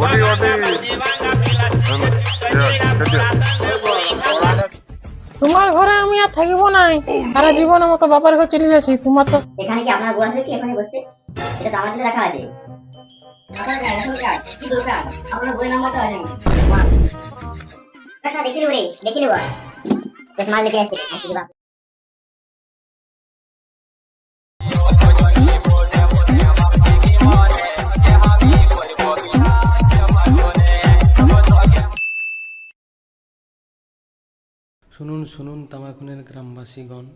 ওটি ওটি তোমার ঘরে আমি আর থাকিব নাই। সারা জীবনের মতো বাবার ঘর চলে যাচ্ছি তোমার তো এখানে কি আপনার বউ আছে কি? এখানে বসতে এটা তো আমাদের রাখা আছে। আধার কার্ড রেশন কার্ড কি দরকার আপনার বই নাম্বারটা আছে কাকা রে দেখি নেব। মাল লিখে আসি। বাপ। শুনুন শুনুন তামাকুনের গ্রামবাসীগণ।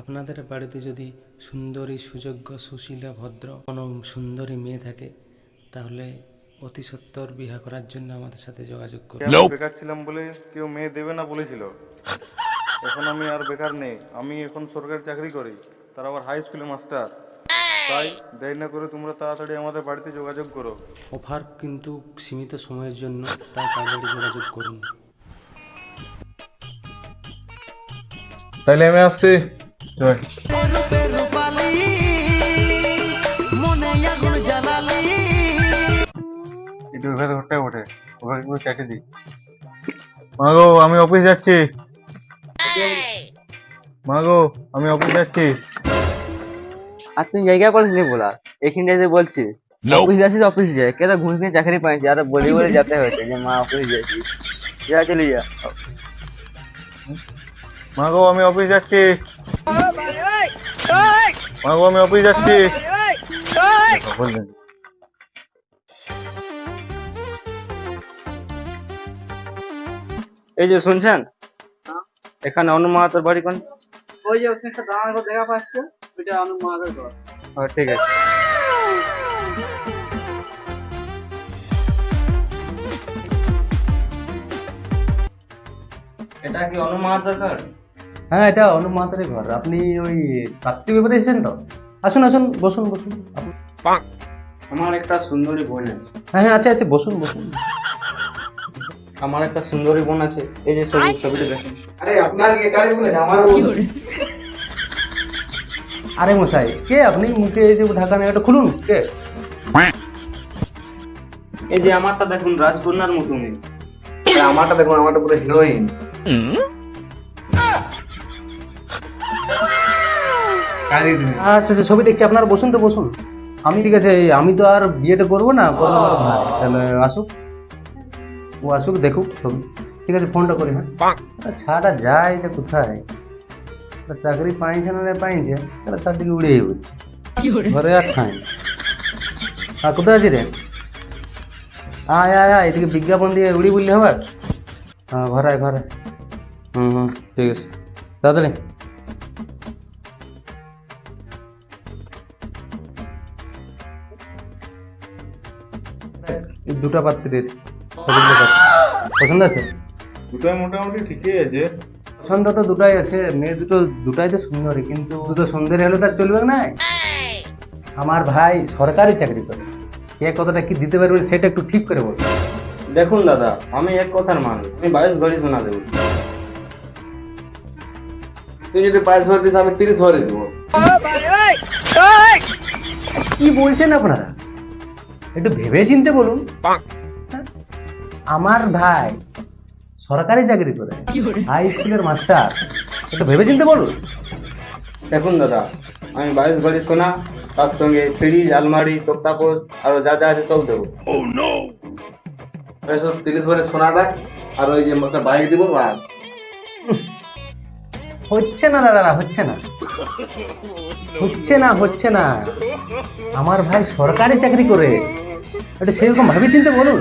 আপনাদের বাড়িতে যদি সুন্দরী সুযোগ্য সুশীলা ভদ্র কোনো সুন্দরী মেয়ে থাকে তাহলে অতি সত্বর বিবাহ করার জন্য আমাদের সাথে যোগাযোগ করুন। আমি বেকার ছিলাম বলে কেউ মেয়ে দেবে না বলেছিল। এখন আমি আর বেকার নেই। আমি এখন সরকারি চাকরি করি তার আবার হাই স্কুলের মাস্টার তাই দেরি না করে তোমরা তাড়াতাড়ি আমাদের বাড়িতে যোগাযোগ করো। অফার কিন্তু সীমিত সময়ের জন্য তাই তাড়াতাড়ি যোগাযোগ করুন। তাহলে আমি আসছি। জয় একটু এভাবে ঘরটা ওঠে ওভাবে একটু কেটে দিই। মাগো আমি অফিস যাচ্ছি। মাগো আমি অফিস যাচ্ছি। আর তুই জায়গা করিস নি বলা? এখানে এসে বলছি অফিস যাচ্ছিস অফিস যায় কেন ঘুষ নিয়ে চাকরি পাইছি আর বলে বলে যেতে হয়েছে যে মা অফিস যাচ্ছি যা চলে যা। মাগো আমি অফিস যাচ্ছি। মাগো আমি অফিস যাচ্ছি। এই যে শুনছেন? এখানে অনু মাহাতোর বাড়ি কোন? ওই যে ওখানে একটা দাঁড়ানো ঘর দেখা পাচ্ছে ওইটা আনন্দ মাহাদের ঘর। ঠিক আছে। এটা কি অনু মাহাতোর ঘর? হ্যাঁ এটা অনুপ মাহাতারই ঘর। আপনি ওই কার্তিক ব্যাপারে এসেছেন তো? আসুন আসুন বসুন বসুন। আমার একটা সুন্দরী বোন আছে। হ্যাঁ হ্যাঁ আছে আছে বসুন বসুন। আমার একটা সুন্দরী বোন আছে। এই যে ছবি ছবিটা দেখুন। আরে আপনার কে কারে বলে? আমার আরে মশাই কে আপনি? মুখে এই যে ঢাকা খুলুন কে? এই যে আমারটা দেখুন রাজকন্যার মতনই। আমারটা দেখুন আমারটা পুরো হিরোইন আচ্ছা আচ্ছা ছবি দেখছি। আপনারা বসুন তো বসুন। আমি ঠিক আছে আমি তো আর বিয়েটা করব না করব ভাই তাহলে আসুক। ও আসুক দেখুক ছবি। ঠিক আছে ফোনটা করি হ্যাঁ। ছাটা যায় যে কোথায়? চাকরি পাইছে না পাইছে তাহলে চারদিকে উড়ে যাচ্ছে ঘরে আর খাই হ্যাঁ কোথায় আছি রে? আয় আয় আয় এদিকে বিজ্ঞাপন দিয়ে উড়ি বললে হবে? হ্যাঁ ঘরে আয়, ঘরে হুম হুম ঠিক আছে। তাড়াতাড়ি দুটা পাত্রের পছন্দ আছে? দুটোই মোটামুটি ঠিকই আছে। পছন্দ তো দুটাই আছে মেয়ে দুটো দুটাই তো সুন্দরী কিন্তু দুটো সুন্দরী হলে তার চলবে না। আমার ভাই সরকারি চাকরি করে। কে কতটা কি দিতে পারবে সেটা একটু ঠিক করে বল। দেখুন দাদা আমি এক কথার মানুষ আমি বাইশ ঘড়ি শোনা দেবো। তুই যদি পাঁচ ভর দিস আমি তিরিশ ভরে দেবো। কি বলছেন আপনারা? একটু ভেবে চিনতে বলুন? আমার ভাই সরকারি চাকরি করে হাই স্কুলের মাস্টার একটু ভেবে চিনতে বলুন। দেখুন দাদা আমি বাইশ ঘড়ি সোনা তার সঙ্গে ফ্রিজ আলমারি টপটাপোস আরও যা যা আছে সব দেবো। এসব তিরিশ ভরে সোনাটা আর ওই যে বাইক দিব আর। হচ্ছে না দাদা হচ্ছে না। হচ্ছে না হচ্ছে না। আমার ভাই সরকারি চাকরি করে এটা সেরকম ভাবে চিনতে বলুন।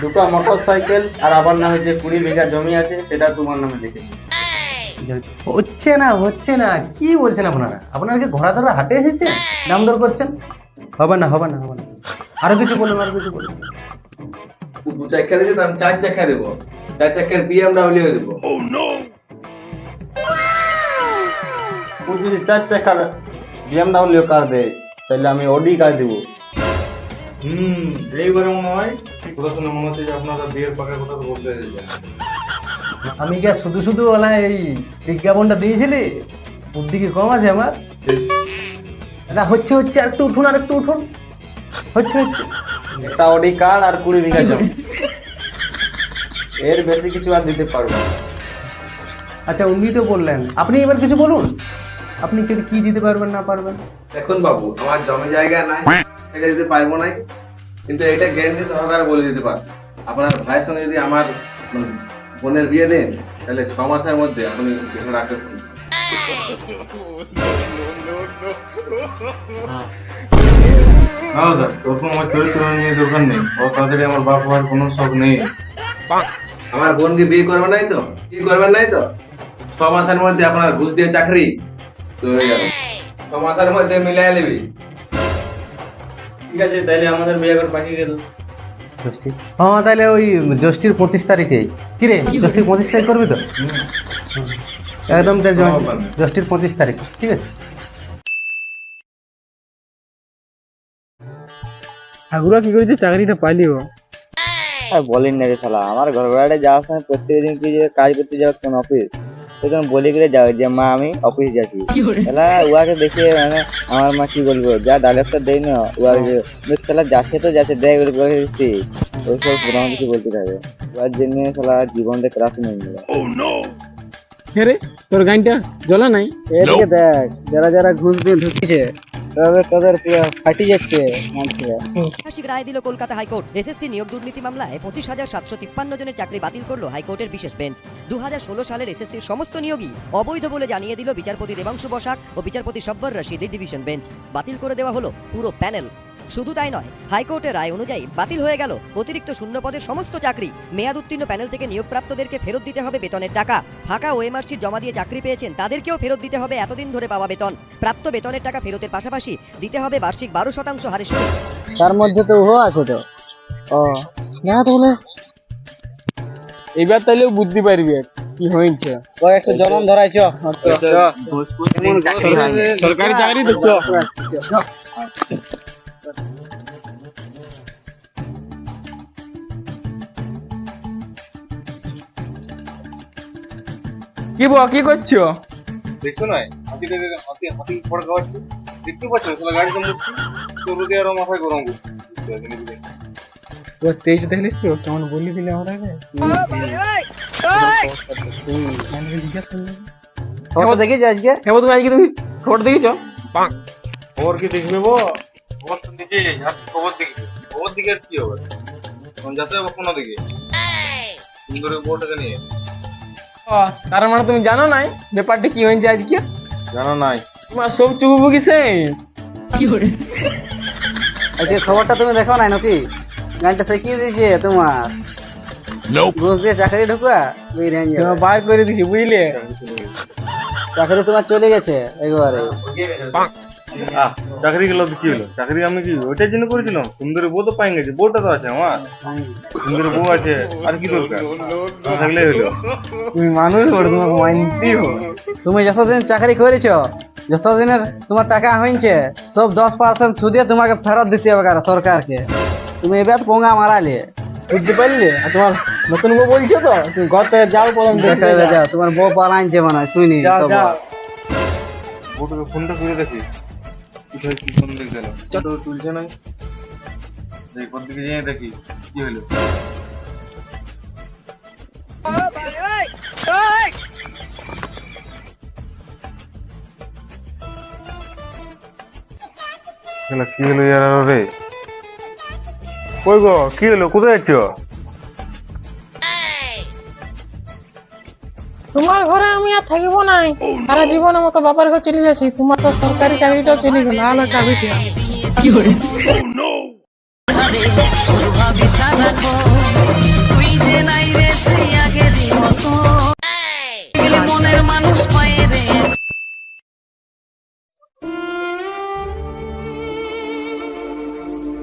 দুটো মোটর সাইকেল আর আবার নামে যে কুড়ি বিঘা জমি আছে সেটা তোমার নামে দেখে হচ্ছে না হচ্ছে না কি বলছেন আপনারা? আপনারা কি ঘোড়া ধরা হাটে এসেছেন? দাম দর করছেন? হবে না হবে না হবে না। আরও কিছু বলুন আরও কিছু বলুন। দু চাকা দিয়েছিস আমি চার চাকা দেবো। চার চাকার বিএমডাব্লিউ দেবো। ও যদি চার চাকার বিএমডাব্লিউ কার দেয় তাহলে আমি অডি কার দেবো। হুম এইবারে মনে হয় কথা শুনে মনে হচ্ছে যে আপনারা বিয়ের পাকের কথা তো বলতে আমি কি আর শুধু শুধু ওলা এই বিজ্ঞাপনটা দিয়েছিলি? বুদ্ধি কি কম আছে আমার? এটা হচ্ছে হচ্ছে আর একটু উঠুন আর একটু উঠুন। হচ্ছে হচ্ছে। একটা অডি কার্ড আর কুড়ি বিঘা জমি। এর বেশি কিছু আর দিতে পারব না। আচ্ছা উনি তো বললেন। আপনি এবার কিছু বলুন। আপনি কি কি দিতে পারবেন না পারবেন? দেখুন বাবু আমার জমি জায়গা নাই। এটা দিতে পারব না কিন্তু এটা গ্যারেন্টি সহকারে বলে দিতে পার আপনার ভাইয়ের সঙ্গে যদি আমার বোনের বিয়ে দেন তাহলে ছ মাসের মধ্যে আপনি বিষয়টা রাখতে শুনুন না দাদা ওরকম আমার চরিত্র নিয়ে দোকান নেই। ও তাড়াতাড়ি আমার বাপ হওয়ার কোনো শখ নেই। আমার বোনকে বিয়ে করবেন নাই তো? বিয়ে করবেন নাই তো? ছ মাসের মধ্যে আপনার ঘুষ দিয়ে চাকরি তো হয়ে যাবে ছ মাসের মধ্যে মিলাই নিবি। ঠিক আছে তাহলে আমাদের বিয়ে করে গেল। ষষ্ঠী হ্যাঁ তাহলে ওই জ্যৈষ্ঠীর পঁচিশ তারিখে। কি রে? জ্যৈষ্ঠীর পঁচিশ তারিখ করবি তো? একদম জ্যৈষ্ঠীর পঁচিশ তারিখ ঠিক আছে? ঠাকুরা কি করেছে? চাকরিটা পাইলিও আর বলেন না রে শালা আমার ঘর ভাড়াটা যাওয়ার সময় প্রত্যেকদিন কি যে কাজ করতে যাওয়ার কোন অফিস তখন বলে গেলে যাও যে মা আমি অফিস যাচ্ছি। তাহলে উহাকে দেখে মানে আমার মা কি বলব যা ডায়লগটা দেয় না উহা তাহলে যাচ্ছে তো যাচ্ছে দেয় বলে বলে দিচ্ছি। ওই সব পুরানো কিছু বলতে থাকে। উহার জন্য শালা জীবনটা ক্রাস নেই হ্যাঁ রে? তোর গানটা জ্বলা নাই? এদিকে দেখ যারা যারা ঘুষ দিয়ে ঢুকিছে তবে তাদের ফাটি যাচ্ছে মানুষরা। রায় দিল কলকাতা হাইকোর্ট। এসএসসি নিয়োগ দুর্নীতি মামলায় পঁচিশ হাজার সাতশো তিপ্পান্ন জনের চাকরি বাতিল করল হাইকোর্টের বিশেষ বেঞ্চ। দু ষোলো সালের এসএসসির সমস্ত নিয়োগই অবৈধ বলে জানিয়ে দিল বিচারপতি দেবাংশু বসাক ও বিচারপতি সব্বর রশিদের ডিভিশন বেঞ্চ। বাতিল করে দেওয়া হলো পুরো প্যানেল। শুধু তাই নয় হাইকোর্টের রায় অনুযায়ী বাতিল হয়ে গেল অতিরিক্ত শূন্য পদের সমস্ত চাকরি। মেয়াদ উত্তীর্ণ প্যানেল থেকে নিয়োগপ্রাপ্তদেরকে ফেরত দিতে হবে বেতনের টাকা। ফাঁকা ওএমআরসির জমা দিয়ে চাকরি পেয়েছেন তাদেরকেও ফেরত দিতে হবে এতদিন ধরে পাওয়া বেতন। প্রাপ্ত বেতনের টাকা ফেরতের পাশাপাশি দিতে হবে বার্ষিক বারো শতাংশ হারে সুদ তার মধ্যে তো ও আছে তো। ও না তাহলে? এবার তাহলে বুদ্ধি পারবি কি ও একটু জনম ধরাইছ? সরকারি চাকরি চ। কি বো কি করছ? দেখছ না হাতি হাতি হাতি পড়ে খাওয়াচ্ছি। দেখতে পাচ্ছ? শালা গাড়িতে মুখছি তোর রোদে আরও মাথায় গরম করছি। ও তেজ দেখলিস তো? কেমন বলি দিলে আমরা জিজ্ঞাসা দেখেছি আজকে? তুমি আজকে তুমি? খবর দেখেছ খবর কি দেখবে গো দিকে আর খবর দেখবে খবর দিকে আর কি হবে? যাতে হবে কোনো দিকে? সুন্দর বউটাকে নিয়ে। তার মানে তুমি জানো নাই ব্যাপারটা কি হয়েছে আজকে? জানো নাই। তোমার সব চুকুবুকি শেষ। আজকে খবরটা তুমি দেখো নাই নাকি? গানটা শিখিয়ে দিয়েছে তোমার। ঘুষ দিয়ে চাকরি ঢুকা বার করে দিছি বুঝলে? চাকরি তোমার চলে গেছে একবারে। আহ চাকরি গেল কি হলো? চাকরি আমি কি ওইটার জন্য করেছিলাম? সুন্দর বউ তো পাই গেছে বউটা তো আছে আমার। সুন্দর বউ আছে আর কি দরকার? না থাকলেই হলো। তুমি মানুষ বড় তোমাকে মানতেই তুমি যতদিন চাকরি করেছ যতদিনের তোমার টাকা হয়েছে সব দশ পার্সেন্ট সুদে তোমাকে ফেরত দিতে হবে কারও সরকারকে। তুমি এবার পোঙা মারালে। বুঝতে পারলে? আর তোমার নতুন বউ বলছো তো? তুমি ঘর থেকে যাও যাও তোমার বউ পালাইছে মনে হয় শুনি যাও যাও ফোনটা করে দেখি। কোথায় কি দেখে গেল ফটো তুলছে না এই কোন দিকে যাই দেখি কি হলো? কি হলো ইয়ার রে? কই গো কি হলো? কোথায় যাচ্ছ? তোমার ঘরে আমি আর থাকিব নাই। সারা জীবনের মতো বাবার ঘর চলে যাচ্ছি তোমার তো সরকারি চাকরিটাও চলে গেল আলো চাকরিটা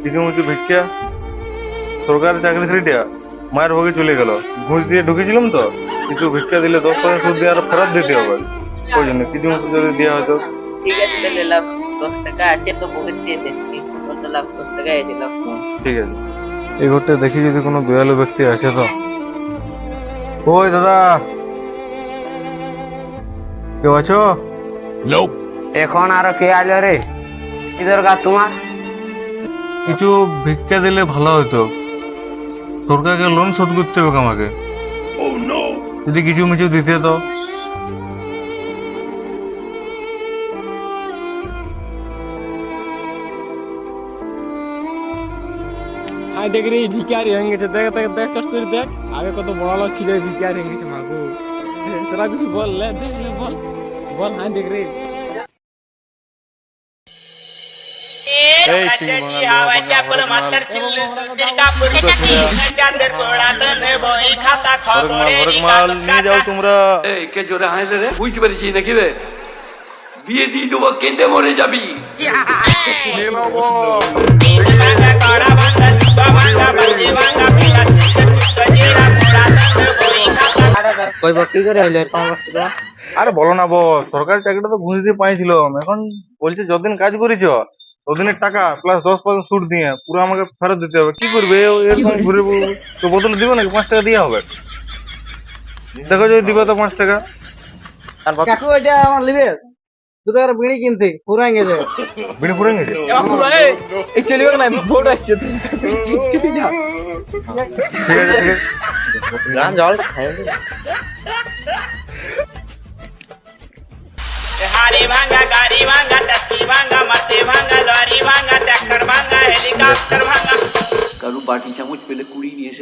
দিকে মধ্যে ভিক্ষা সরকারি চাকরি ছেড়ে মায়ের ভোগে চলে গেল। ঘুষ দিয়ে ঢুকেছিলাম তো কিন্তু ভিক্ষা দিলে দশ পার্সেন্ট সুদ দিয়ে আরও ফেরত দিতে হবে। ওই জন্য কিছু মতো যদি দেওয়া হতো। ঠিক আছে তাহলে লাভ দশ টাকা আছে তো পকেট দিয়ে দিচ্ছি কত লাভ দশ টাকা আছে লাভ ঠিক আছে। এই ঘরটা দেখি যদি কোনো দয়ালু ব্যক্তি আছে তো। ওই দাদা। কেউ আছো? এখন আরও কে আলো রে? কি দরকার তোমার? কিছু ভিক্ষা দিলে ভালো হতো। সরকারকে লোন শোধ করতে হবে আমাকে। যদি কিছু মিছু দিতে তো আই দেখ রে ভিকারি হয়ে গেছে। দেখ দেখ দেখ, চট করে দেখ। আগে কত বড় লোক ছিল ভিকারি হয়ে গেছে মাগু। তোরা কিছু বল, লে, দেখ বল। বল হ্যাঁ দেখ রে। বিয়ে দিয়ে দেবো কেঁদে মরে যাবি কি করে আরে বলো না বস, সরকারি চাকরিটা তো ঘুষ দিয়ে পাইছিলাম। এখন বলছে যতদিন কাজ করেছ ওদিনের টাকা? প্লাস দশ পার্সেন্ট সুট দিয়ে পুরো আমাকে ফেরত দিতে হবে। কি করবে? ঘুরে তো বদল দিব নাকি? পাঁচ টাকা দিয়ে হবে। দেখো যদি দিব তো পাঁচ টাকা। বিড়ি কিনতে। বিড়ি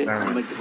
কারু বাটি